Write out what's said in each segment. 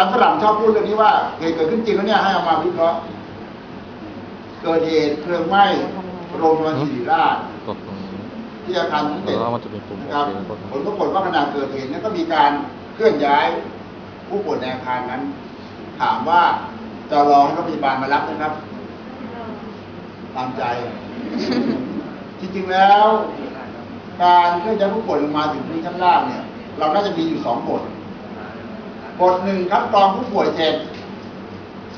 ารย์ฝรั่งชอบพูดเรื่องนี้ว่าเหตุเกิดขึ้นจริงแล้วเนี่ยให้เอามาวิเคราะห์เกิดเหตุเพลิงไหม้โรงพยาบาลศิริราชที่อาคารสมเด็จแล้วมันจะครับโอเคแล้วก็ผลปรากฏว่าขณะเกิดเหตุนี่ยก็มีการเคลื่อนย้ายผู้ป่วยในอาคารนั้น ถามว่าจะรอให้รถพยาบาลมารับนะครับ ตามใจ จริงๆแล้ว การเคลื่อนย้ายผู้ป่วยลงมาถึงพื้นชั้นล่างเนี่ย เราน่าจะมีอยู่สองบท บทหนึ่งคัดกรองผู้ป่วยเสร็จ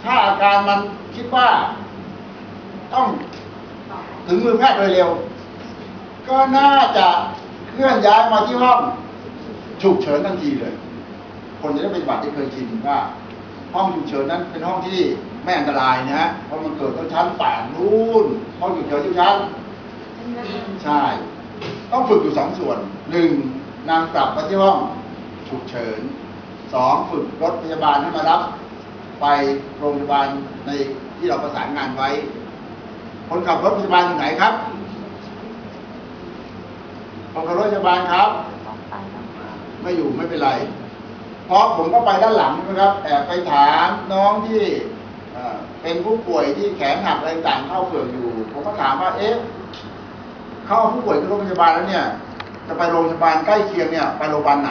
ถ้าอาการมันคิดว่า ต้องถึงมือแพทย์โดยเร็ว ก็น่าจะเคลื่อนย้ายมาที่ห้องฉุกเฉินทันทีเลย คนจะได้ปฏิบัติได้เคยชินว่า ห้องฉุกเฉินนั้นเป็นห้องที่ไม่อันตรายนะฮะเพราะมันเกิดต้นชั้นแปดนู่นห้องฉุกเฉินทุกชั้น ใช่ ต้องฝึกอยู่สองส่วนหนึ่งนำกลับไปที่ห้องฉุกเฉิน สองฝึกรถพยาบาลให้มารับ ไปโรงพยาบาลในที่เราประสานงานไว้ คนขับรถพยาบาลอยู่ไหนครับคนขับรถพยาบาลครับ ไม่อยู่ไม่เป็นไร เพราะผมก็ไปด้านหลังนะครับ แอบไปถามน้องที่เป็นผู้ป่วยที่แขนหักอะไรต่างเข้าเฝือกอยู่ ผมก็ถามว่า เอ๊ะ เข้าผู้ป่วยที่โรงพยาบาลแล้วเนี่ย จะไปโรงพยาบาลใกล้เคียงเนี่ย ไปโรงพยาบาลไหน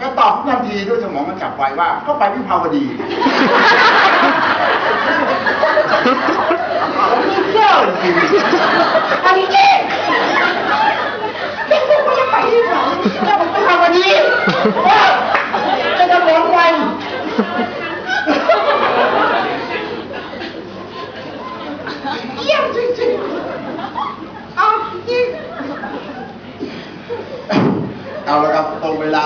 ก็ตอบทันทีด้วยสมองมันจับไวว่า ก็ไปวิภาวดีเจ้าจริงอันนี้เจ๊ไม่จะไปที่ไหนะไปวิภาวดีว่าจะจะหลงไวเยี่ยมจริงๆเอาจริงเอาละครับตรงเวลา